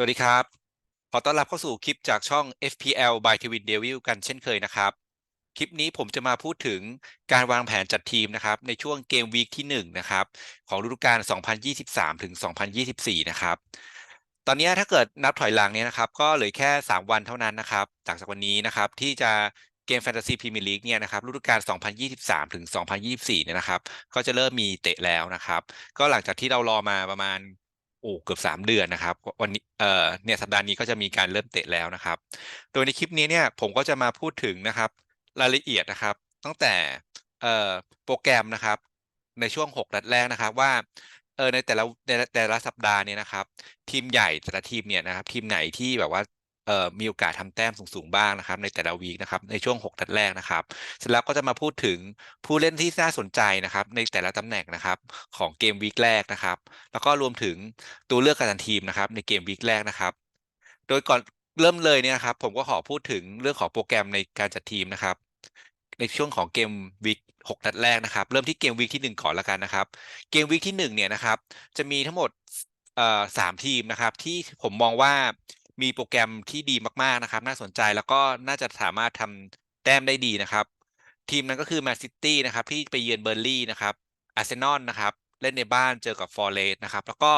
สวัสดีครับ ขอต้อนรับเข้าสู่คลิปจากช่อง FPL by Twin Devil กันเช่นเคยนะครับ คลิปนี้ผมจะมาพูดถึงการวางแผนจัดทีมนะครับ ในช่วงเกมวีคที่1นะครับ ของฤดูกาล 2023 ถึง 2024 นะครับ ตอนนี้ถ้าเกิดนับถอยหลังเนี่ยนะครับ ก็เหลือแค่ 3 วันเท่านั้นนะครับ จากจากวันนี้นะครับ ที่จะเกมแฟนตาซีพรีเมียร์ลีกเนี่ยนะครับฤดูกาล 2023 ถึง 2024 เนี่ยนะครับ ก็จะเริ่มมีเตะแล้วนะครับ ก็หลังจากที่เรารอมาประมาณ โอ้เกือบสามเดือนนะครับ วันนี้เอ่อเนี่ยสัปดาห์นี้ก็จะมีการเริ่มเตะแล้วนะครับ โดยในคลิปนี้เนี่ยผมก็จะมาพูดถึงนะครับ รายละเอียดนะครับ ตั้งแต่เอ่อโปรแกรมนะครับ ในช่วง 6 นัดแรกนะครับว่าเออในแต่ละในแต่ละสัปดาห์เนี่ยนะครับ ทีมใหญ่แต่ละทีมเนี่ยนะครับ ทีมไหนที่แบบว่า มีโอกาสทำแต้มสูงๆบ้างนะครับ ในแต่ละวีคนะครับในช่วง 6 นัดแรกนะครับ เสร็จแล้วก็จะมาพูดถึงผู้เล่นที่น่าสนใจนะครับ ในแต่ละตำแหน่งนะครับของเกมวีคแรกนะครับ แล้วก็รวมถึงตัวเลือกการทีมนะครับในเกมวีคแรกนะครับ โดยก่อนเริ่มเลยเนี่ยนะครับผมก็ขอพูดถึงเรื่องของโปรแกรมในการจัดทีมนะครับ ในช่วงของเกมวีคหกนัดแรกนะครับ เริ่มที่เกมวีคที่หนึ่งก่อนละกันนะครับ เกมวีคที่หนึ่งเนี่ยนะครับ จะมีทั้งหมดสามทีมนะครับ ที่ผมมองว่า มีโปรแกรมที่ดีมากๆนะครับ น่าสนใจแล้วก็น่าจะสามารถทำแต้มได้ดีนะครับ ทีมนั้นก็คือแมนซิตี้นะครับที่ไปเยือนเบอร์ลี่นะครับอาร์เซนอลนะครับเล่นในบ้านเจอกับฟอร์เรสต์นะครับแล้วก็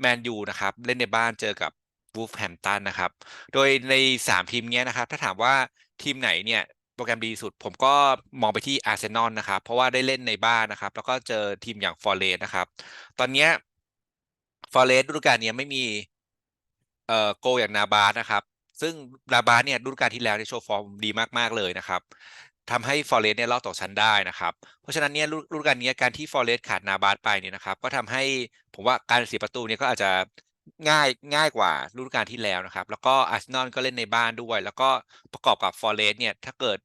แมนยูนะครับเล่นในบ้านเจอกับวูฟแฮมตันนะครับ โดยใน 3 ทีมนี้นะครับ ถ้าถามว่าทีมไหนเนี่ยโปรแกรมดีสุด ผมก็มองไปที่อาร์เซนอลนะครับ เพราะว่าได้เล่นในบ้านนะครับ แล้วก็เจอทีมอย่างฟอร์เรสนะครับ ตอนนี้ฟอร์เรสฤดูกาลนี้ไม่มี เอ่อโกอย่างนาบาสนะครับ ซึ่งนาบาสเนี่ยฤดูกาลที่แล้วเนี่ยโชว์ฟอร์มดีมากๆเลยนะครับทำให้ฟอร์เรสเนี่ยรอดตกชั้นได้นะครับ เพราะฉะนั้นเนี่ยฤดูกาลนี้การที่ฟอร์เรสขาดนาบาสไปเนี่ยนะครับ ก็ทำให้ผมว่าการเสียประตูเนี่ยก็อาจจะง่ายง่ายกว่าฤดูกาลที่แล้วนะครับ แล้วก็อาร์เซนอลก็เล่นในบ้านด้วย แล้วก็ประกอบกับฟอร์เรสเนี่ยถ้าเกิด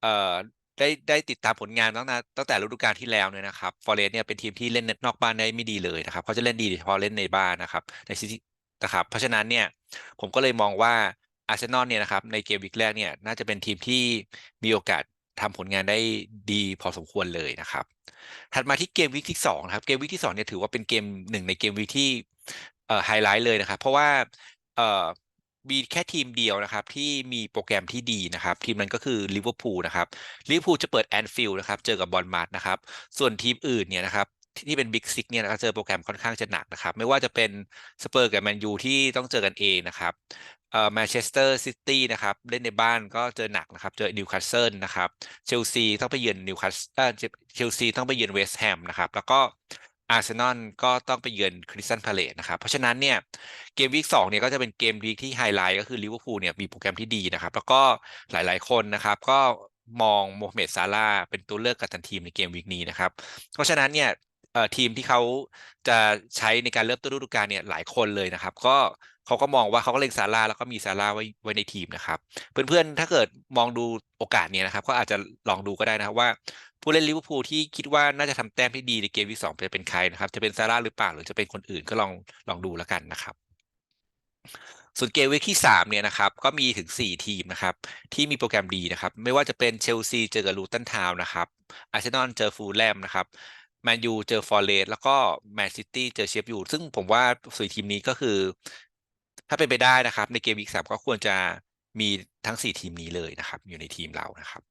เอ่อได้ได้ติดตามผลงานตั้งแต่ตั้งแต่ฤดูกาลที่แล้วเนี่ยนะครับฟอร์เรสเนี่ยเป็นทีมที่เล่นนอกบ้านได้ไม่ดีเลยนะครับเขาจะเล่นดีเฉพาะเล่นในบ้านนะครับใน นะครับ เพราะฉะนั้นเนี่ยผมก็เลยมองว่าอาร์เซนอลเนี่ยนะครับในเกมวิกแรกเนี่ยน่าจะเป็นทีมที่มีโอกาสทำผลงานได้ดีพอสมควรเลยนะครับ ถัดมาที่เกมวิกที่2นะครับเกมวิกที่2เนี่ยถือว่าเป็นเกมหนึ่งในเกมวิกที่ไฮไลท์เลยนะครับ เพราะว่ามีแค่ทีมเดียวนะครับที่มีโปรแกรมที่ดีนะครับ ทีมนั้นก็คือลิเวอร์พูลนะครับลิเวอร์พูลจะเปิดแอนฟิลด์นะครับเจอกับบอลมาร์นะครับ ส่วนทีมอื่นเนี่ยนะครับ ที่เป็นบิ๊กซิกเนี่ยนะครับเจอโปรแกรมค่อนข้างจะหนักนะครับ ไม่ว่าจะเป็นสเปอร์กับแมนยูที่ต้องเจอกันเองนะครับเอ่อแมนเชสเตอร์ซิตี้นะครับเล่นในบ้านก็เจอหนักนะครับ เจอนิวคาสเซิลนะครับเชลซีต้องไปเยือนนิวคาสเออเชลซีต้องไปเยือนเวสต์แฮมนะครับ แล้วก็อาร์เซนอลก็ต้องไปเยือนคริสตันพาเลตนะครับ เพราะฉะนั้นเนี่ยเกมวีคสองเนี่ยก็จะเป็นเกมวีคที่ไฮไลท์ก็คือลิเวอร์พูลเนี่ยมีโปรแกรมที่ดีนะครับ แล้วก็หลายๆคนนะครับก็มองโมฮัมเหม็ดซาลาเป็นตัวเลือกกัปตันทีมในเกมวีคนี้นะครับ เพราะฉะนั้นเนี่ย ทีมที่เขาจะใช้ในการเริ่มต้นฤดูกาลเนี่ยหลายคนเลยนะครับ ก็เขาก็มองว่าเขาก็เล็งซาร่าแล้วก็มีซาร่าไว้ไว้ในทีมนะครับเพื่อนๆถ้าเกิดมองดูโอกาสเนี่ยนะครับ ก็อาจจะลองดูก็ได้นะครับว่า ผู้เล่นลิเวอร์พูลที่คิดว่าน่าจะทำแต้มที่ดีในเกมที่สองจะเป็นใครนะครับ จะเป็นซาร่าหรือเปล่าหรือจะเป็นคนอื่นก็ลองลองดูแล้วกันนะครับส่วนเกมวีที่3เนี่ยนะครับก็มีถึง 4 ทีมนะครับที่มีโปรแกรมดีนะครับ ไม่ว่าจะเป็นเชลซีเจอกับลูตันทาวน์นะครับอาร์เซนอลเจอฟูลแลมนะครับ แมนยูเจอฟอร์เรสแล้วก็แมนซิตี้เจอเชฟยูซึ่งผมว่าสี่ทีมนี้ก็คือ ถ้าเป็นไปได้นะครับ ในเกมวีคสามก็ควรจะมีทั้ง4ทีมนี้เลยนะครับ อยู่ในทีมเรานะครับ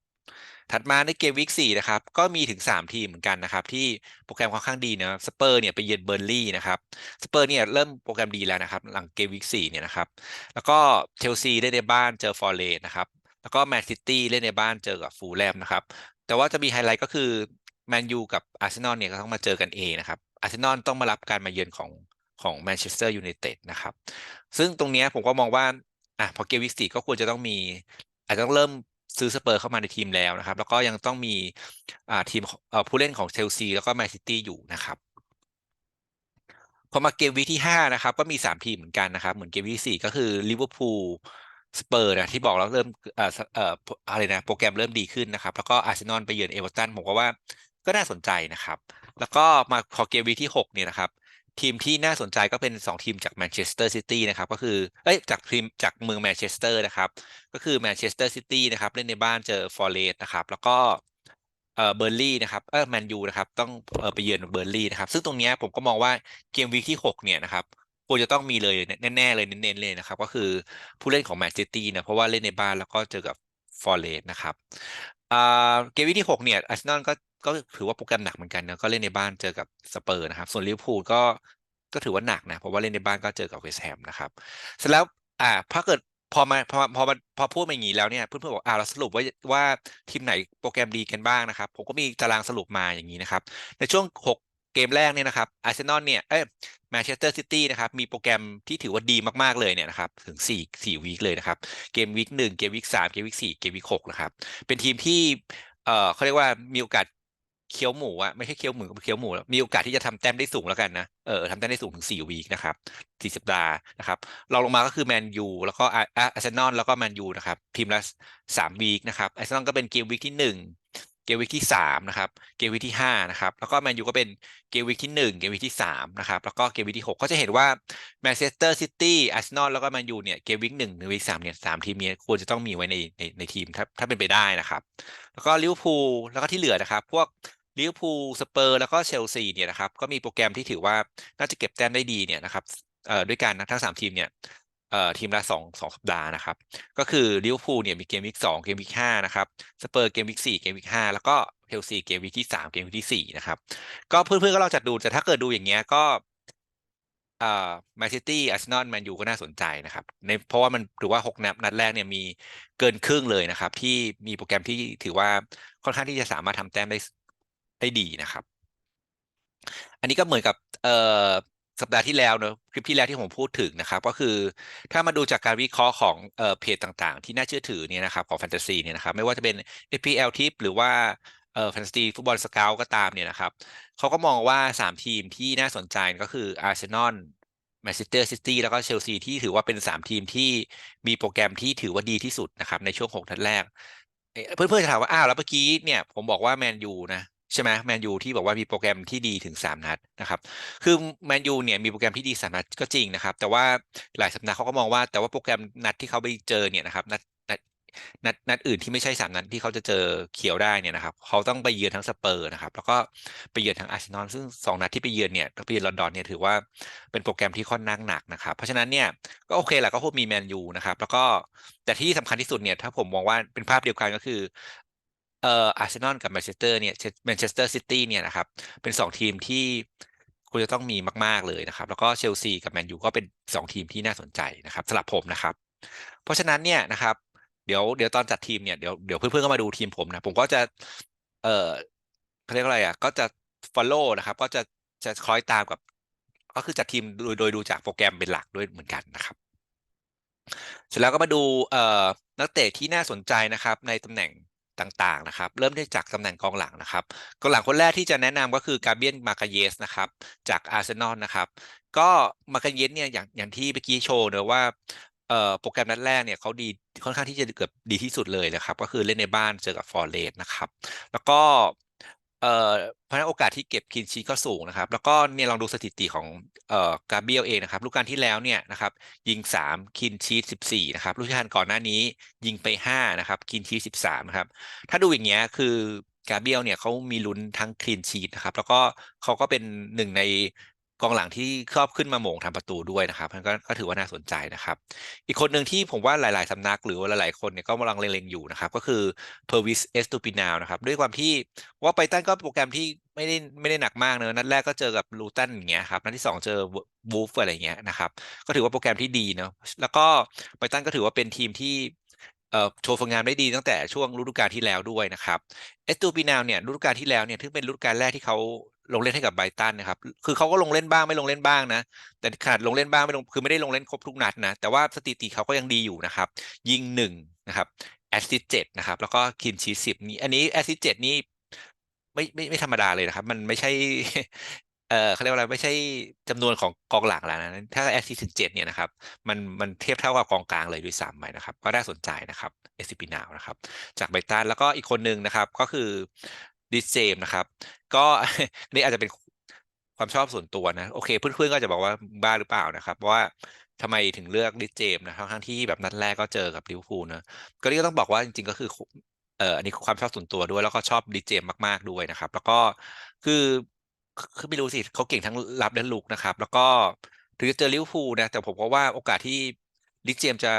ถัดมาในเกมวีคสี่นะครับ ก็มีถึง3ทีมเหมือนกันนะครับ ที่โปรแกรมค่อนข้างดีนะสเปอร์เนี่ยไปเยือนเบอร์ลี่นะครับสเปอร์เนี่ยเริ่มโปรแกรมดีแล้วนะครับ หลังเกมวีคสี่เนี่ยนะครับ แล้วก็เชลซีเล่นในบ้านเจอฟอร์เรสนะครับแล้วก็แมนซิตี้เล่นในบ้านเจอกับฟูลแลมนะครับแต่ว่าจะมีไฮไลท์ก็คือ แมนยูกับอาร์เซนอลเนี่ยก็ต้องมาเจอกันเองนะครับอาร์เซนอลต้องมารับการมาเยือนของของแมนเชสเตอร์ยูไนเต็ดนะครับ ซึ่งตรงนี้ผมก็มองว่าอะพอเกมวิกสี่ก็ควรจะต้องมี อาจจะต้องเริ่มซื้อสเปอร์เข้ามาในทีมแล้วนะครับ แล้วก็ยังต้องมีอ่าทีมเอ่อผู้เล่นของเชลซีแล้วก็แมนซิตี้อยู่นะครับพอมาเกมวีที่5นะครับก็มี 3 ทีมเหมือนกันนะครับ เหมือนเกมวีคสี่ก็คือลิเวอร์พูลสเปอร์นะที่บอกแล้วเริ่มเอ่อเอ่ออะไรนะโปรแกรมเริ่มดีขึ้นนะครับ แล้วก็อาร์เซนอลไปเยือนเอเวอร์ตันผมก็ว่า ก็น่าสนใจนะครับ แล้วก็มาพอเกมวีที่ 6 เนี่ยนะครับ ทีมที่น่าสนใจก็เป็น 2 ทีมจากแมนเชสเตอร์ซิตี้นะครับ ก็คือเอ้ยจากทีมจากเมืองแมนเชสเตอร์นะครับ ก็คือแมนเชสเตอร์ซิตี้นะครับ เล่นในบ้านเจอฟอร์เรสนะครับ แล้วก็เอ่อเบอร์ลี่นะครับเออแมนยูนะครับ ต้องเออไปเยือนเบอร์ลี่นะครับ ซึ่งตรงนี้ผมก็มองว่าเกมวีที่ 6 เนี่ยนะครับควรจะต้องมีเลยแน่ๆเลยเน้นๆเลยนะครับ ก็คือผู้เล่นของแมนซิตี้นะเพราะว่าเล่นในบ้านแล้วก็เจอกับ ฟอร์เรสนะครับเกมวีที่หกเนี่ยอาร์เซนอลก็ก็ถือว่าโปรแกรมหนักเหมือนกันนะก็เล่นในบ้านเจอกับสเปอร์นะครับ ส่วนลิเวอร์พูลก็ก็ถือว่าหนักนะ เพราะว่าเล่นในบ้านก็เจอกับเวสแฮมนะครับ เสร็จแล้วอ่าถ้าเกิดพอมาพอพอมาพอพูดมาอย่างนี้แล้วเนี่ยเพื่อนๆบอกอ่าเราสรุปว่าว่าทีมไหนโปรแกรมดีกันบ้างนะครับ ผมก็มีตารางสรุปมาอย่างนี้นะครับ ในช่วง 6 เกมแรกเนี่ยนะครับอาร์เซนอลเนี่ยเอ้ยแมนเชสเตอร์ซิตี้นะครับมีโปรแกรมที่ถือว่าดีมากๆเลยเนี่ยนะครับถึง 4 4วีคเลยนะครับเกมวีคหนึ่งเกมวีคสามเกมวีคสี่เกมวีคหกนะครับเป็นทีมที่เอ่อเขาเรียกว่ามีโอกาสเคี้ยวหมูอะไม่ใช่เคี้ยวหมูเคี้ยวหมูมีโอกาสที่จะทำแต้มได้สูงแล้วกันนะเออทำแต้มได้สูงถึง 4 วีคนะครับสี่สัปดาห์นะครับเราลงมาก็คือแมนยูแล้วก็อาร์เซนอลแล้วก็แมนยูนะครับทีมละสามวีคนะครับอาร์เซนอลก็เป็นเกมวีคที่หนึ่ง เกมวีคที่สามนะครับเกมวีคที่ห้านะครับแล้วก็แมนยูก็เป็นเกมวีคที่หนึ่งเกมวีคที่สามนะครับแล้วก็เกมวีคที่หกก็จะเห็นว่าแมนเชสเตอร์ซิตี้อาร์เซนอลแล้วก็แมนยูเนี่ยเกมวีคหนึ่งถึงวีคสามเนี่ยสามทีมนี้ควรจะต้องมีไว้ในในในทีมถ้าถ้าเป็นไปได้นะครับ แล้วก็ลิเวอร์พูลแล้วก็ที่เหลือนะครับ พวกลิเวอร์พูลสเปอร์แล้วก็เชลซีเนี่ยนะครับก็มีโปรแกรมที่ถือว่าน่าจะเก็บแต้มได้ดีเนี่ยนะครับเอ่อด้วยกันนะทั้งสามทีมเนี่ย ทีมละสองสองสัปดาห์นะครับ ก็คือลิเวอร์พูลเนี่ยมีเกมวิกสองเกมวิกห้านะครับสเปอร์เกมวิกสี่เกมวิกห้าแล้วก็เชลซีเกมวิกที่สามเกมวิกที่สี่นะครับ ก็เพื่อนๆก็ลองจัดดูแต่ถ้าเกิดดูอย่างเงี้ยก็เอ่อแมนซิตี้อาร์เซนอลแมนยูก็น่าสนใจนะครับในเพราะว่ามันถือว่าหกนัดนัดแรกเนี่ยมีเกินครึ่งเลยนะครับ ที่มีโปรแกรมที่ถือว่าค่อนข้างที่จะสามารถทำแต้มได้ได้ดีนะครับ อันนี้ก็เหมือนกับเอ่อ สัปดาห์ที่แล้วเนอะคลิปที่แล้วที่ผมพูดถึงนะครับ ก็คือถ้ามาดูจากการวิเคราะห์ของเอ่อเพจต่างๆ ที่น่าเชื่อถือเนี่ยนะครับของแฟนตาซีเนี่ยนะครับไม่ว่าจะเป็น FPL Tip หรือว่าเอ่อแฟนตาซีฟุตบอลสเกลก็ตามเนี่ยนะครับเขาก็มองว่า 3 ทีมที่น่าสนใจก็คืออาร์เซนอลแมนเชสเตอร์ซิตี้แล้วก็เชลซีที่ถือว่าเป็น 3 ทีมที่มีโปรแกรมที่ถือว่าดีที่สุดนะครับในช่วง 6 นัดแรก เพื่อนๆจะถามว่า อ้าว แล้วเมื่อกี้เนี่ยผมบอกว่าแมนยูนะ ใช่ไหมแมนยูที่บอกว่ามีโปรแกรมที่ดีถึง 3 นัดนะครับ คือแมนยูเนี่ยมีโปรแกรมที่ดีสามนัดก็จริงนะครับ แต่ว่าหลายสัปดาห์เขาก็มองว่า แต่ว่าโปรแกรมนัดที่เขาไปเจอเนี่ยนะครับนัดนัดนัดนัดอื่นที่ไม่ใช่สามนัดที่เขาจะเจอเขียวได้เนี่ยนะครับเขาต้องไปเยือนทั้งสเปอร์นะครับ แล้วก็ไปเยือนทั้งอาร์เซนอลซึ่งสองนัดที่ไปเยือนเนี่ยไปเยือนลอนดอนเนี่ยถือว่าเป็นโปรแกรมที่ค่อนข้างหนักนะครับ เพราะฉะนั้นเนี่ยก็โอเคแหละก็คงมีแมนยูนะครับ แล้วก็แต่ที่สำคัญที่สุดเนี่ยถ้าผมมองว่าเป็นภาพเดียวกันก็คือ เอ่ออาร์เซนอลกับแมนเชสเตอร์เนี่ยแมนเชสเตอร์ซิตี้เนี่ยนะครับเป็นสองทีมที่ควรจะต้องมีมาก ๆ เลยนะครับ แล้วก็เชลซีกับแมนยูก็เป็นสองทีมที่น่าสนใจนะครับสำหรับผมนะครับ เพราะฉะนั้นเนี่ยนะครับเดี๋ยวเดี๋ยวตอนจัดทีมเนี่ยเดี๋ยวเดี๋ยวเพื่อนๆก็มาดูทีมผมนะ ผมก็จะ เอ่อเขาเรียกอะไรอะก็จะ follow นะครับ ก็จะจะคอยตามกับ ก็คือจัดทีมโดยโดยดูจากโปรแกรมเป็นหลักด้วยเหมือนกันนะครับเสร็จแล้วก็มาดูเอ่อนักเตะที่น่าสนใจนะครับ ในตำแหน่ง ต่างๆนะครับ เริ่มได้จากตำแหน่งกองหลังนะครับกองหลังคนแรกที่จะแนะนำก็คือกาเบียนมาคาเยสนะครับ จากอาร์เซนอลนะครับก็มาคาเยสเนี่ยอย่างอย่างที่เมื่อกี้โชว์เนะว่าโปรแกรมนัดแรกเนี่ยเขาดีค่อนข้างที่จะเกือบดีที่สุดเลยนะครับ ก็คือเล่นในบ้านเจอกับฟอร์เรสนะครับ แล้วก็ เอ่อเพราะนั้นโอกาสที่เก็บคินชีก็สูงนะครับ แล้วก็เนี่ยลองดูสถิติของเอ่อกาเบียลเองนะครับลูกการที่แล้วเนี่ยนะครับ ยิง 3 คินชีส14 นะครับลูกาลก่อนหน้านี้ยิงไป 5 นะครับ คินชีส13 นะครับ ถ้าดูอย่างเงี้ยคือกาเบียลเนี่ยเขามีลุ้นทั้งคลีนชีตนะครับ แล้วก็เขาก็เป็นหนึ่งใน กองหลังที่ครอบขึ้นมาโมงทำประตูด้วยนะครับมันก็ก็ถือว่าน่าสนใจนะครับ อีกคนหนึ่งที่ผมว่าหลาย ๆสำนักหรือว่าหลาย ๆ คนเนี่ยก็กำลังเล็ง ๆ อยู่นะครับ ก็คือเพอร์วิสเอสตูปินาวนะครับ ด้วยความที่ว่าไปตันก็โปรแกรมที่ไม่ได้ไม่ได้หนักมากเนอะนัดแรกก็เจอกับลูตันอย่างเงี้ยครับนัดที่ 2 เจอวูฟอะไรเงี้ยนะครับ ก็ถือว่าโปรแกรมที่ดีเนาะแล้วก็ไปตันก็ถือว่าเป็นทีมที่โชว์ผลงานได้ดีตั้งแต่ช่วงฤดูกาลที่แล้วด้วยนะครับ เอสตูปินาวเนี่ยฤดูกาลที่แล้วเนี่ยถึงเป็นฤดูกาลแรกที่เขา ลงเล่นให้กับไบตันนะครับ คือเขาก็ลงเล่นบ้างไม่ลงเล่นบ้างนะ แต่ขนาดลงเล่นบ้างไม่ลง คือไม่ได้ลงเล่นครบทุกนัดนะ แต่ว่าสถิติเขาก็ยังดีอยู่นะครับ ยิงหนึ่งนะครับ แอสซิสเจ็ดนะครับ แล้วก็คินชีสิบนี้อันนี้แอสซิสเจ็ดนี่ไม่ไม่ไม่ธรรมดาเลยนะครับ มันไม่ใช่ เออเขาเรียกว่าอะไร ไม่ใช่จำนวนของกองหลังแล้วนะ ถ้าแอสซิสถึงเจ็ดเนี่ยนะครับ มันมันเทียบเท่ากับกองกลางเลยด้วยซ้ำไปนะครับ ก็น่าสนใจนะครับ เอสซิปินาวนะครับ จากไบตัน แล้วก็อีกคนหนึ่งนะครับ ก็คือ ดิเจมนะครับ ก็นี่อาจจะเป็นความชอบส่วนตัวนะ โอเค เพื่อนๆก็จะบอกว่าบ้าหรือเปล่านะครับว่าทำไมถึงเลือกดิเจมนะทั้งที่แบบนัดแรกก็เจอกับลิเวอร์พูลนะก็นี่ก็ต้องบอกว่าจริงๆก็คือเอ่ออันนี้ความชอบส่วนตัวด้วย แล้วก็ชอบดิเจมมากๆด้วยนะครับ แล้วก็คือคือไม่รู้สิเขาเก่งทั้งรับและลุกนะครับ แล้วก็ถึงจะเจอลิเวอร์พูลนะแต่ผมก็ว่าโอกาสที่ลิเจมจะ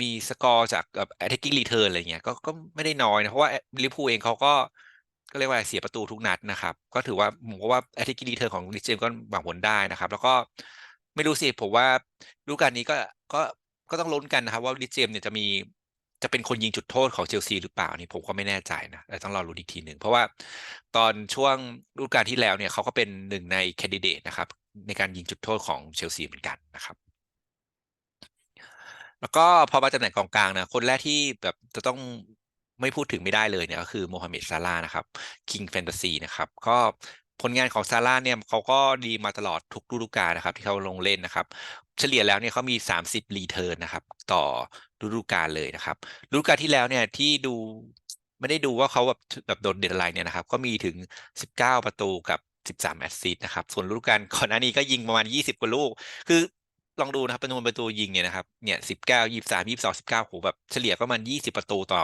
มีสกอร์จากแบบ attacking return อะไรเงี้ยก็ก็ไม่ได้น้อยนะ เพราะว่าลิเวอร์พูลเองเขาก็ ก็เรียกว่าเสียประตูทุกนัดนะครับ ก็ถือว่าผมว่า attacking return ของลิเจมก็หวังผลได้นะครับ แล้วก็ไม่รู้สิผมว่าดูกาลนี้ก็ก็ก็ต้องลุ้นกันนะครับ ว่าลิเจมเนี่ยจะมีจะเป็นคนยิงจุดโทษของเชลซีหรือเปล่านี่ผมก็ไม่แน่ใจนะแต่ต้องรอรู้นอีกทีหนึ่งเพราะว่าตอนช่วงฤดูกาลที่แล้วเนี่ยเขาก็เป็นหนึ่งในแคนดิเดตนะครับ ในการยิงจุดโทษของเชลซีเหมือนกันนะครับ แล้วก็พอมาตำแหน่งกองกลางนะคนแรกที่แบบจะต้อง ไม่พูดถึงไม่ได้เลยเนี่ยก็คือโมฮัมเหม็ดซาลานะครับคิงแฟนตาซีนะครับก็ผลงานของซาร่าเนี่ยเขาก็ดีมาตลอดทุกฤดูกาลนะครับ ที่เขาลงเล่นนะครับ เฉลี่ยแล้วเนี่ยเขามี 30 รีเทิร์นนะครับ ต่อฤดูกาลเลยนะครับฤดูกาลที่แล้วเนี่ยที่ดูไม่ได้ดูว่าเขาแบบแบบโดดเด่นอะไรเนี่ยนะครับ ก็มีถึง 19 ประตูกับ 13 แอสซิสต์นะครับ ส่วนฤดูกาลก่อนหน้านี้ก็ยิงประมาณ 20 กว่าลูก คือลองดูนะครับจำนวนประตูยิงเนี่ยนะครับเนี่ย19 23 22 19โหแบบเฉลี่ยก็ประมาณ20ประตูต่อ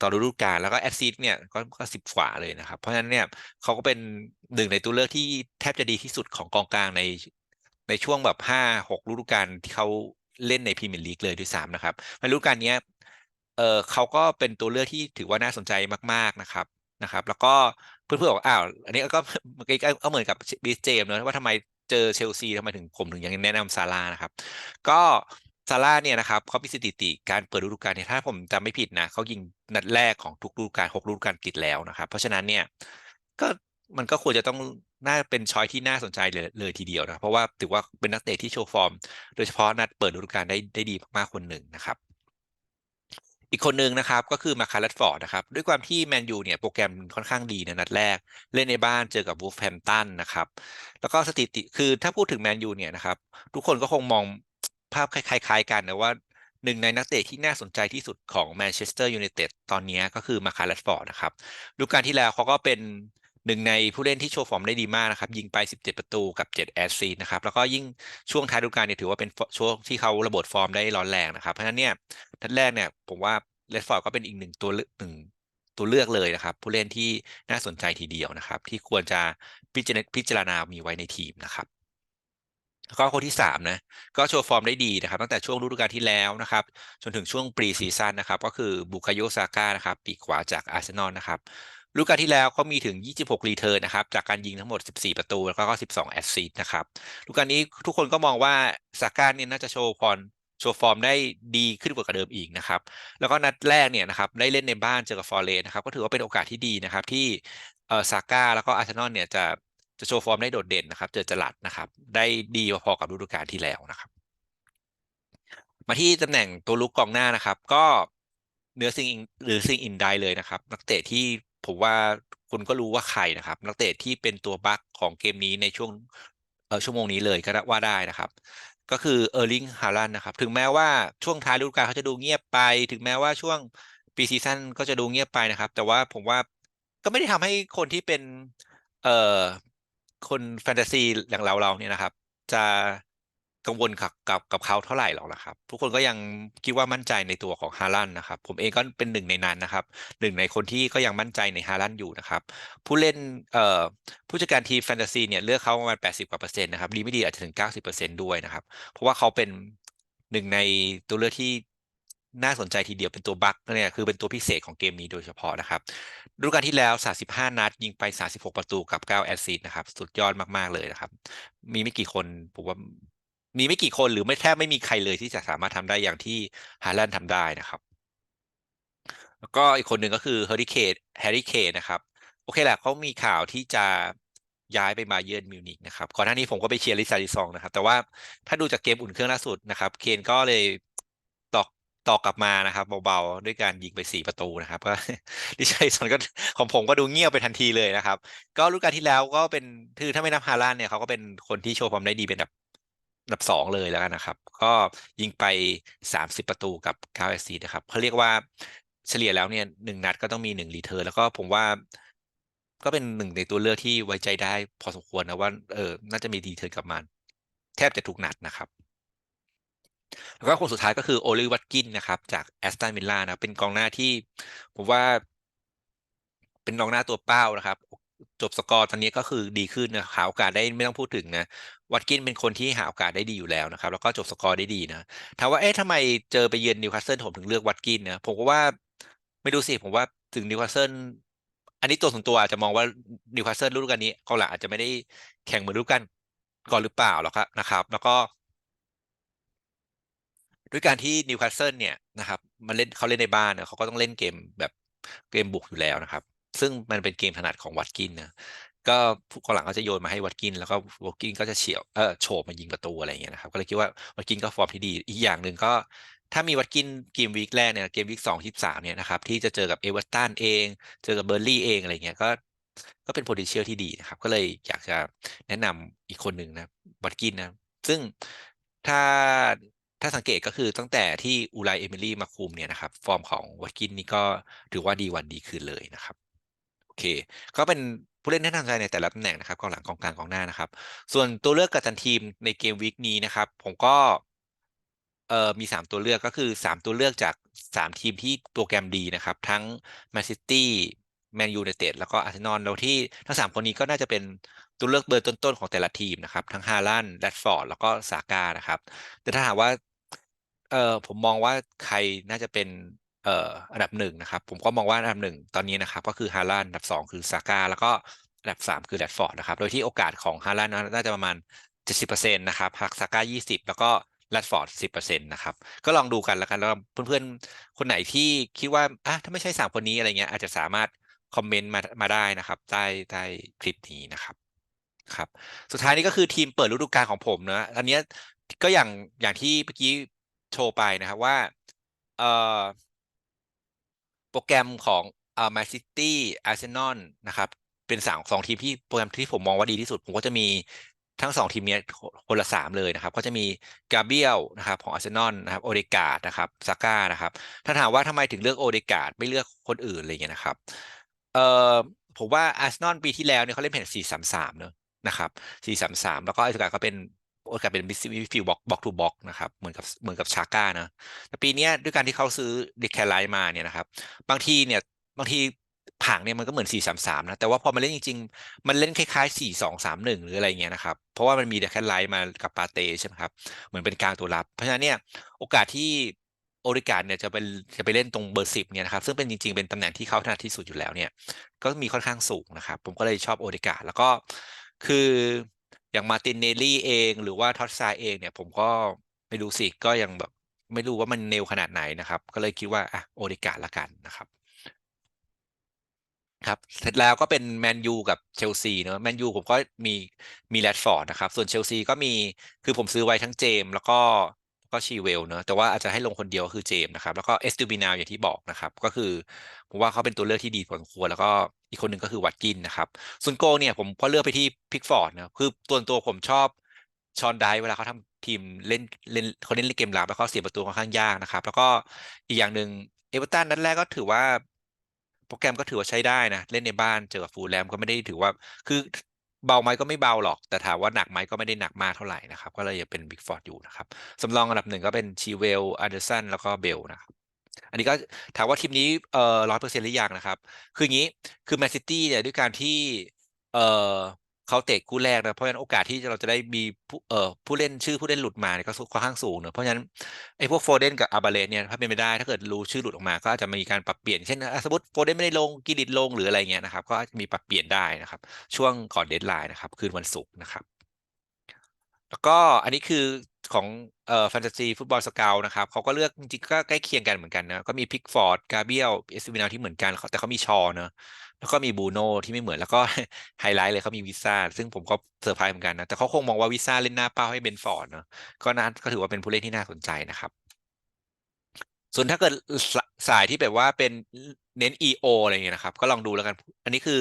ต่อฤดูกาลแล้วก็แอสซิสต์เนี่ยก็ก็สิบกว่าเลยนะครับ เพราะฉะนั้นเนี่ยเขาก็เป็นหนึ่งในตัวเลือกที่แทบจะดีที่สุดของกองกลางในในช่วงแบบห้าหกฤดูกาลที่เขาเล่นในพรีเมียร์ลีกเลยด้วยซ้ำนะครับในฤดูกาลนี้เออเขาก็เป็นตัวเลือกที่ถือว่าน่าสนใจมาก ๆนะครับนะครับ แล้วก็เพื่อนๆบอกอ้าวอันนี้ก็เมื่อกี้ก็เหมือนกับบิสเจมส์นะว่าทำไมเจอเชลซีทำไมถึงผมถึงยังแนะนำซาร่านะครับ ก็ ซาร่าเนี่ยนะครับเขามีสถิติการเปิดฤดูกาลเนี่ยถ้าผมจำไม่ผิดนะเขายิงนัดแรกของทุกฤดูกาลหกฤดูกาลติดแล้วนะครับ เพราะฉะนั้นเนี่ยก็มันก็ควรจะต้องน่าเป็นช้อยที่น่าสนใจเลยเลยทีเดียวนะเพราะว่าถือว่าเป็นนักเตะที่โชว์ฟอร์ม โดยเฉพาะนัดเปิดฤดูกาลได้ได้ดีมากๆคนหนึ่งนะครับอีกคนหนึ่งนะครับก็คือมาคาร์ลฟอร์ดนะครับด้วยความที่แมนยูเนี่ยโปรแกรมค่อนข้างดีในนัดแรก เล่นในบ้านเจอกับวูฟแฮมตันนะครับแล้วก็สถิติคือถ้าพูดถึงแมนยูเนี่ยนะครับทุกคนก็คงมอง ภาพคล้ายๆกันนะว่าหนึ่งในนักเตะที่น่าสนใจที่สุดของแมนเชสเตอร์ยูไนเต็ดตอนนี้ก็คือมาคาร์ลฟอร์ดนะครับดูกาลที่แล้วเขาก็เป็นหนึ่งในผู้เล่นที่โชว์ฟอร์มได้ดีมากนะครับ ยิงไป 17 ประตูกับ 7 แอสซีนะครับ แล้วก็ยิ่งช่วงท้ายฤดูกาลเนี่ยถือว่าเป็นช่วงที่เขาระเบิดฟอร์มได้ร้อนแรงนะครับ เพราะฉะนั้นเนี่ยทัดแรกเนี่ยผมว่าเลดฟอร์ดก็เป็นอีกหนึ่งตัวหนึ่งตัวเลือกเลยนะครับ ผู้เล่นที่น่าสนใจทีเดียวนะครับ ที่ควรจะพิจารณามีไว้ในทีมนะครับ แล้วก็คนที่ 3 นะ ก็โชว์ฟอร์มได้ดีนะครับ ตั้งแต่ช่วงฤดูกาลที่แล้วนะครับ จนถึงช่วงปรีซีซั่นนะครับ ก็คือบุคาโยซาก้านะครับ ปีกขวาจากอาร์เซนอลนะครับฤดูกาลที่แล้วเขามีถึง 26 รีเทิร์นนะครับ จากการยิงทั้งหมด 14 ประตู แล้วก็ 12 แอสซิสต์นะครับฤดูกาลนี้ทุกคนก็มองว่าซาก้าเนี่ยน่าจะโชว์ฟอร์มโชว์ฟอร์มได้ดีขึ้นกว่าเดิมอีกนะครับ แล้วก็นัดแรกเนี่ยนะครับ ได้เล่นในบ้านเจอกับฟอร์เรสนะครับ ก็ถือว่าเป็นโอกาสที่ดีนะครับที่เออซาก้าแล้วก็อาร์เซนอลเนี่ยจะ จะโชว์ฟอร์มได้โดดเด่นนะครับ เจอจลัดนะครับ ได้ดีพอกับฤดูกาลที่แล้วนะครับ มาที่ตำแหน่งตัวลุกกองหน้านะครับ ก็เนื้อซิงหรือซิงอินไดเลยนะครับ นักเตะที่ผมว่าคุณก็รู้ว่าใครนะครับ นักเตะที่เป็นตัวบักของเกมนี้ในช่วงเออชั่วโมงนี้เลยก็ว่าได้นะครับ ก็คือเออร์ลิงฮาลันนะครับ ถึงแม้ว่าช่วงท้ายฤดูกาลเขาจะดูเงียบไป ถึงแม้ว่าช่วงปีซีซั่นก็จะดูเงียบไปนะครับ แต่ว่าผมว่าก็ไม่ได้ทำให้คนที่เป็นเอ่อ คนแฟนตาซีอย่างเราเราเนี่ยนะครับ จะกังวลกับกับกับเขาเท่าไหร่หรอกนะครับ ทุกคนก็ยังคิดว่ามั่นใจในตัวของฮาลันนะครับ ผมเองก็เป็นหนึ่งในนั้นนะครับหนึ่งในคนที่ก็ยังมั่นใจในฮาลันอยู่นะครับ ผู้เล่นเอ่อผู้จัดการทีมแฟนตาซีเนี่ยเลือกเขาประมาณ 80กว่าเปอร์เซ็นต์นะครับดีไม่ดีอาจจะถึง 90เปอร์เซ็นต์ด้วยนะครับ เพราะว่าเขาเป็นหนึ่งในตัวเลือกที่ น่าสนใจทีเดียวเป็นตัวบัคเนี่ยคือเป็นตัวพิเศษของเกมนี้โดยเฉพาะนะครับฤดูกาลที่แล้ว 35 นัด ยิงไป 36 ประตูกับ 9 แอสซิสต์นะครับ สุดยอดมากๆเลยนะครับ มีไม่กี่คนผมว่ามีไม่กี่คนหรือไม่แทบไม่มีใครเลยที่จะสามารถทำได้อย่างที่ฮาแลนด์ทำได้นะครับ แล้วก็อีกคนหนึ่งก็คือเฮอริเคนแฮร์รี่เคนนะครับ โอเคแหละเขามีข่าวที่จะย้ายไปมาเยือนมิวนิกนะครับก่อนหน้านี้ผมก็ไปเชียร์ลิซาริซองนะครับ แต่ว่าถ้าดูจากเกมอุ่นเครื่องล่าสุดนะครับ เคนก็เลย ตอกตอกลับมานะครับเบาๆ ด้วยการยิงไปสี่ประตูนะครับก็ลิซาริซอนก็ของผมก็ดูเงียบไปทันทีเลยนะครับ ก็ฤดูกาลที่แล้วก็เป็นคือถ้าไม่นับฮาลานเนี่ยเขาก็เป็นคนที่โชว์ฟอร์มได้ดีเป็นแบบดับสองเลยแล้วกันนะครับ ก็ยิงไป 30 ประตูกับ9แอสซิสต์นะครับเขาเรียกว่าเฉลี่ยแล้วเนี่ยหนึ่งนัดก็ต้องมีหนึ่งรีเทิร์นแล้วก็ผมว่าก็เป็นหนึ่งในตัวเลือกที่ไว้ใจได้พอสมควรนะว่าเออน่าจะมีรีเทิร์นกลับมาแทบจะทุกนัดนะครับ แล้วก็คนสุดท้ายก็คือโอลิวัตกินนะครับ จากแอสตันวิลล่านะเป็นกองหน้าที่ ผมว่า เป็นกองหน้าตัวเป้านะครับ จบสกอร์ตอนนี้ก็คือดีขึ้นนะหาโอกาสได้ไม่ต้องพูดถึงนะวัตกินเป็นคนที่หาโอกาสได้ดีอยู่แล้วนะครับ แล้วก็จบสกอร์ได้ดีนะถามว่าเอ๊ะทำไมเจอไปเยือนนิวคาสเซิลผมถึงเลือกวัตกินนะผมก็ว่าไม่ดูสิผมว่าถึงนิวคาสเซิลอันนี้ตัวส่วนตัวอาจจะมองว่านิวคาสเซิลฤดูกาลนี้กองหลังอาจจะไม่ได้แข่งเหมือนฤดูกาลก่อนหรือเปล่าหรอกครับนะครับ แล้วก็ ด้วยการที่นิวคาสเซิลเนี่ยนะครับมันเล่นเขาเล่นในบ้านเนี่ยเขาก็ต้องเล่นเกมแบบเกมบุกอยู่แล้วนะครับ ซึ่งมันเป็นเกมถนัดของวัตกินนะก็ผู้กองหลังก็จะโยนมาให้วัตกิน แล้วก็วัตกินก็จะเฉียวเออโฉบมายิงประตูอะไรอย่างเงี้ยนะครับก็เลยคิดว่าวัตกินก็ฟอร์มที่ดีอีกอย่างหนึ่งก็ ถ้ามีวัตกินเกมวีคแรกเนี่ยเกมวีคสองที่สามเนี่ยนะครับที่จะเจอกับเอเวอร์ตันเอง เจอกับเบอร์ลี่เองอะไรเงี้ยก็ ก็เป็น potential ที่ดีนะครับ ก็เลยอยากจะแนะนำอีกคนหนึ่งนะวัตกินนะซึ่งถ้า ถ้าสังเกตก็คือตั้งแต่ที่อูไลเอมิลี่มาคุมเนี่ยนะครับ ฟอร์มของวัตกินนี่ก็ถือว่าดีวันดีคืนเลยนะครับโอเค ก็เป็นผู้เล่นแนะนใจในแต่ละตำแหน่งนะครับกองหลังกองกลางกองหน้านะครับ ส่วนตัวเลือกกัปตันทีมในเกมวีคนี้นะครับ ผมก็เอ่อมี 3 ตัวเลือกก็คือ 3 ตัวเลือกจาก 3 ทีมที่โปรแกรมดีนะครับ ทั้งแมนซิตี้แมนยูไนเต็ดแล้วก็อาร์เซนอลแล้วที่ทั้ง 3 คนนี้ก็น่าจะเป็นตัวเลือกเบอร์ต้นๆของแต่ละทีมนะครับ ทั้งฮาลันแรดฟอร์ดแล้วก็ซาก้านะครับ แต่ถ้าหากว่า เอ่อผมมองว่าใครน่าจะเป็นเอ่ออันดับหนึ่งนะครับ ผมก็มองว่าอันดับหนึ่งตอนนี้นะครับ ก็คือฮาลันอันดับสองคือซาก้าแล้วก็อันดับสามคือแรดฟอร์ดนะครับ โดยที่โอกาสของฮาลันน่าจะประมาณ 70%นะครับฮักซาก้า20 แล้วก็แรดฟอร์ด10%นะครับ ก็ลองดูกันแล้วกันแล้วเพื่อนๆ คนไหนที่คิดว่าอะถ้าไม่ใช่สามคนนี้อะไรเงี้ยอาจจะสามารถคอมเมนต์มามาได้นะครับใต้ใต้คลิปนี้นะครับครับ สุดท้ายนี้ก็คือทีมเปิดฤดูกาลของผมนะอันนี้ก็อย่างอย่างที่เมื่อกี้ โชว์ไปนะครับว่าเอ่อโปรแกรมของอ่าแมนซิตี้อาร์เซนอลนะครับ เป็นสามสองทีมที่โปรแกรมที่ผมมองว่าดีที่สุด ผมก็จะมีทั้งสองทีมนี้คนละสามเลยนะครับ ก็จะมีกาเบียลนะครับของอาร์เซนอลนะครับโอเดกาดนะครับซาก้านะครับ ถ้าถามว่าทำไมถึงเลือกโอเดกาดไม่เลือกคนอื่นอะไรเงี้ยนะครับเอ่อผมว่าอาร์เซนอลปีที่แล้วเนี่ยเขาเล่นแผนสี่สามสามเนอะนะครับสี่สามสามแล้วก็โอเดกาก็เป็น โอกาสเป็นมิสซิฟิลบ็อกบ็อกทูบ็อกนะครับเหมือนกับเหมือนกับชาก้านะแต่ปีนี้ด้วยการที่เขาซื้อดคแคลไลท์มาเนี่ยนะครับบางทีเนี่ยบางทีผังเนี่ยมันก็เหมือน 4 3 3 นะ แต่ว่าพอมาเล่นจริง ๆ มันเล่นคล้ายๆ 4 2 3 1 หรืออะไรเงี้ยนะครับ เพราะว่ามันมีแค่ไลท์มากับปาเต้ใช่ไหมครับ เหมือนเป็นกลางตัวรับ เพราะฉะนั้นเนี่ยโอกาสที่โอริการเนี่ยจะไปจะไปเล่นตรงเบอร์สิบเนี่ยนะครับ ซึ่งเป็นจริงๆ เป็นตำแหน่งที่เขาถนัดที่สุดอยู่แล้วเนี่ย ก็มีค่อนข้างสูงนะครับ ผมก็เลยชอบโอริการแล้วก็คือ อย่างมาตินเนลลี่เองหรือว่าท็อตซาเองเนี่ย ผมก็ไม่รู้สิก็ยังแบบไม่รู้ว่ามันเนวขนาดไหนนะครับ ก็เลยคิดว่าอะโอริการละกันนะครับครับเสร็จแล้วก็เป็นแมนยูกับเชลซีเนอะแมนยูผมก็มีมีแรดฟอร์ดนะครับ ส่วนเชลซีก็มีคือผมซื้อไว้ทั้งเจมแล้วก็ ก็ชีเวลเนอะแต่ว่าอาจจะให้ลงคนเดียวคือเจมนะครับ แล้วก็เอสตูบินาอย่างที่บอกนะครับ ก็คือผมว่าเขาเป็นตัวเลือกที่ดีพอสมควรแล้วก็อีกคนหนึ่งก็คือวัตกินนะครับส่วนโกเนี่ยผมก็เลือกไปที่พิกฟอร์ดนะคือตัวตัวผมชอบชอนไดเวลาเขาทำทีมเล่นเล่นเขาเล่นเกมรับแล้วเขาเสียประตูค่อนข้างยากนะครับ แล้วก็อีกอย่างหนึ่งเอเวอร์ตันนัดแรกก็ถือว่าโปรแกรมก็ถือว่าใช้ได้นะ เล่นในบ้านเจอกับฟูลแลมก็ไม่ได้ถือว่า คือ เบาไหมก็ไม่เบาหรอก แต่ถามว่าหนักไหมก็ไม่ได้หนักมากเท่าไหร่นะครับ ก็เลยยังเป็นบิ๊กฟอร์ดอยู่นะครับสำรองอันดับหนึ่งก็เป็นชีเวลอันเดอร์สันแล้วก็เบลนะครับอันนี้ก็ถามว่าทีมนี้เอ่อร้อยเปอร์เซ็นต์หรือยังนะครับ คืออย่างนี้คือแมนซิตี้เนี่ยด้วยการที่เอ่อ เขาเตะคู่แรกนะเพราะฉะนั้นโอกาสที่เราจะได้มีผู้เอ่อผู้เล่นชื่อผู้เล่นหลุดมาเนี่ยก็ค่อนข้างสูงเนอะเพราะฉะนั้นไอ้พวกโฟเดนกับอาบาเลสเนี่ยถ้าเป็นไปได้ถ้าเกิดรู้ชื่อหลุดออกมา ก็อาจจะมีการปรับเปลี่ยนเช่นสมมติโฟเดนไม่ได้ลงกิลิตลงหรืออะไรเงี้ยนะครับ ก็อาจจะมีปรับเปลี่ยนได้นะครับ ช่วงก่อนเดดไลน์นะครับ คืนวันศุกร์นะครับ แล้วก็อันนี้คือของเอ่อแฟนตาซีฟุตบอลสเกลนะครับเขาก็เลือกจริงๆก็ใกล้เคียงกันเหมือนกันนะก็มีพิกฟอร์ดกาเบียลเอสวินาที่เหมือนกันแต่เขามีชอเนอะ แล้วก็มีบูโน่ที่ไม่เหมือนแล้วก็ไฮไลท์เลยเขามีวิซ่าซึ่งผมก็เซอร์ไพรส์เหมือนกันนะแต่เขาคงมองว่าวิซ่าเล่นหน้าเป้าให้เบนฟอร์ดเนอะก็น่าก็ถือว่าเป็นผู้เล่นที่น่าสนใจนะครับ ส่วนถ้าเกิดสายที่แบบว่าเป็นเน้น EO อะไรอย่างเงี้ยนะครับ ก็ลองดูแล้วกัน อันนี้คือ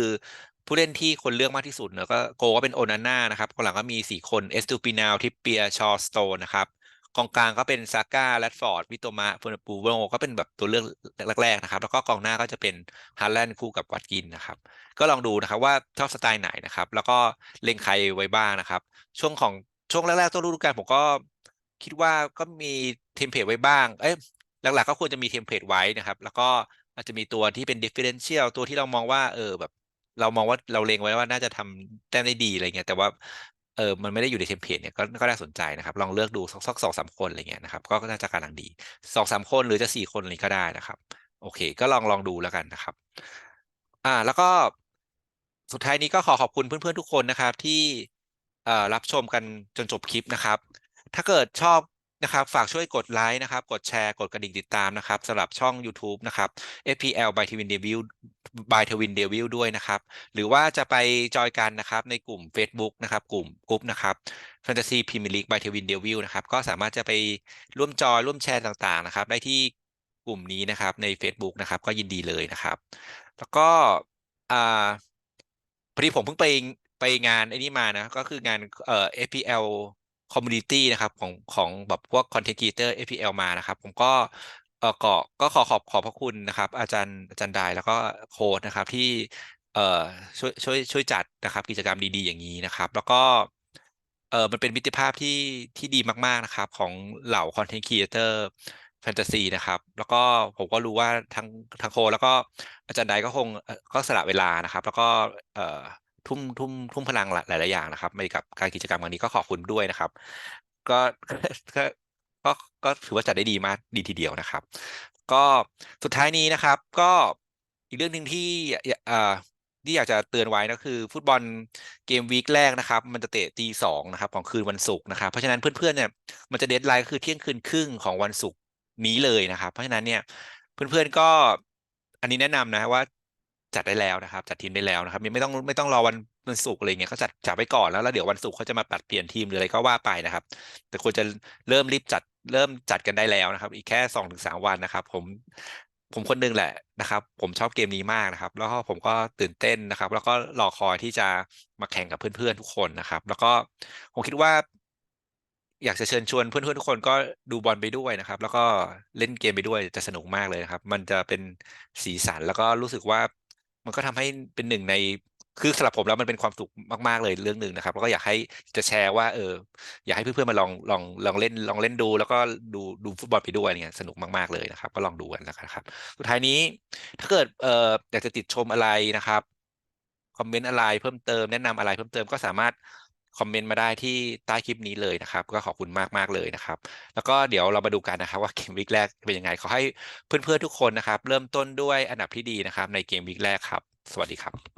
ผู้เล่นที่คนเลือกมากที่สุดเนอะก็โกก็เป็นโอนาน่านะครับกองหลังก็มีสี่คนเอสตูปินาลทิปเปียชอสโตนะครับ กองกลางก็เป็นซาก้าแรดฟอร์ดวิโตมาเฟอร์ปูโวก็เป็นแบบตัวเลือกแรกๆนะครับ แล้วก็กองหน้าก็จะเป็นฮาร์แลนด์คู่กับวัตกินนะครับ ก็ลองดูนะครับว่าชอบสไตล์ไหนนะครับ แล้วก็เล็งใครไว้บ้างนะครับ ช่วงของช่วงแรกๆต้นฤดูกาลผมก็คิดว่าก็มีเทมเพลตไว้บ้าง เอ้ยหลักๆก็ควรจะมีเทมเพลตไว้นะครับ แล้วก็อาจจะมีตัวที่เป็น differential ตัวที่เรามองว่าเออแบบ เรามองว่าเราเล็งไว้ว่าน่าจะทำแต้มได้ดีอะไรเงี้ยแต่ว่า เออมันไม่ได้อยู่ในเทมเพลตเนี่ยก็ก็น่าสนใจนะครับลองเลือกดูสักสองสามคนอะไรเงี้ยนะครับก็น่าจะกำลังดีสองสามคนหรือจะสี่คนอะไรก็ได้นะครับ โอเค ก็ลองลองดูแล้วกันนะครับ อ่าแล้วก็สุดท้ายนี้ก็ขอขอบคุณเพื่อนๆทุกคนนะครับที่เอ่อรับชมกันจนจบคลิปนะครับ ถ้าเกิดชอบ นะครับฝากช่วยกดไลค์นะครับ กดแชร์กดกระดิ่งติดตามนะครับสำหรับช่อง YouTube นะครับ FPL by Twin Devil by Twin Devil ด้วยนะครับ หรือว่าจะไปจอยกันนะครับในกลุ่ม Facebook นะครับ กลุ่มกลุ่มนะครับ Fantasy Premier League by Twin Devil นะครับ ก็สามารถจะไปร่วมจอยร่วมแชร์ต่างๆนะครับ ได้ที่กลุ่มนี้นะครับใน Facebook นะครับ ก็ยินดีเลยนะครับ แล้วก็อ่าพอดีผมเพิ่งไปไปงานไอ้นี่มานะ ก็คืองานเอ่อ FPL Community นะครับของของแบบพวก Content Creator FPL มานะครับ ผมก็เออก็ก็ขอขอบขอบพระคุณนะครับ อาจารย์อาจารย์ดายแล้วก็โค้ดนะครับที่เอ่อช่วยช่วยช่วยจัดนะครับ กิจกรรมดีๆอย่างนี้นะครับ แล้วก็เออมันเป็นมิตรภาพที่ที่ดีมากๆนะครับ ของเหล่า Content Creator แฟนตาซีนะครับ แล้วก็ผมก็รู้ว่าทั้งทั้งโคแล้วก็อาจารย์ใดก็คงก็สละเวลานะครับ แล้วก็เอ่อ ทุ่มทุ่มทุ่มพลังหลายๆอย่างนะครับไปกับการกิจกรรมวันนี้ก็ขอบคุณด้วยนะครับ ก็ก็ก็ก็ถือว่าจัดได้ดีมากดีทีเดียวนะครับ ก็สุดท้ายนี้นะครับ ก็อีกเรื่องหนึ่งที่อ่อที่อยากจะเตือนไว้ก็คือ ฟุตบอลเกมวีคแรกนะครับ มันจะเตะตีสองนะครับ ของคืนวันศุกร์นะครับ เพราะฉะนั้นเพื่อนๆเนี่ยมันจะเดทไลน์ก็คือเที่ยงคืนครึ่งของวันศุกร์นี้เลยนะครับ เพราะฉะนั้นเนี่ยเพื่อนๆก็อันนี้แนะนำนะว่า จัดได้แล้วนะครับ จัดทีมได้แล้วนะครับไม่ต้องไม่ต้องรอวันวันศุกร์อะไรเงี้ยเขาจัดจัดไว้ก่อนแล้วแล้วเดี๋ยววันศุกร์เขาจะมาปรับเปลี่ยนทีมหรืออะไรก็ว่าไปนะครับ แต่ควรจะเริ่มรีบจัดเริ่มจัดกันได้แล้วนะครับ อีกแค่สองถึงสามวันนะครับ ผมผมคนนึงแหละนะครับ ผมชอบเกมนี้มากนะครับ แล้วก็ผมก็ตื่นเต้นนะครับ แล้วก็รอคอยที่จะมาแข่งกับเพื่อนๆทุกคนนะครับ แล้วก็ผมคิดว่า อยากจะเชิญชวนเพื่อนๆทุกคนก็ดูบอลไปด้วยนะครับ แล้วก็เล่นเกมไปด้วยจะสนุกมากเลยนะครับ มันจะเป็นสีสันแล้วก็รู้สึกว่า มันก็ทำให้เป็นหนึ่งในคือสำหรับผมแล้วมันเป็นความสุขมาก ๆ เลยเรื่องหนึ่งนะครับ แล้วก็อยากให้จะแชร์ว่าเอออยากให้เพื่อนๆมาลองลองลองเล่นลองเล่นดู แล้วก็ดูดูฟุตบอลไปด้วยเนี่ยสนุกมากๆเลยนะครับ ก็ลองดูกันนะครับ สุดท้ายนี้ถ้าเกิดเอออยากจะติดชมอะไรนะครับคอมเมนต์อะไรเพิ่มเติมแนะนำอะไรเพิ่มเติมก็สามารถ คอมเมนต์มาได้ที่ใต้คลิปนี้เลยนะครับ ก็ขอบคุณมากมากเลยนะครับ แล้วก็เดี๋ยวเรามาดูกันนะครับว่าเกมวิกแรกเป็นยังไงขอให้เพื่อนๆทุกคนนะครับ เริ่มต้นด้วยอันดับที่ดีนะครับ ในเกมวิกแรกครับ สวัสดีครับ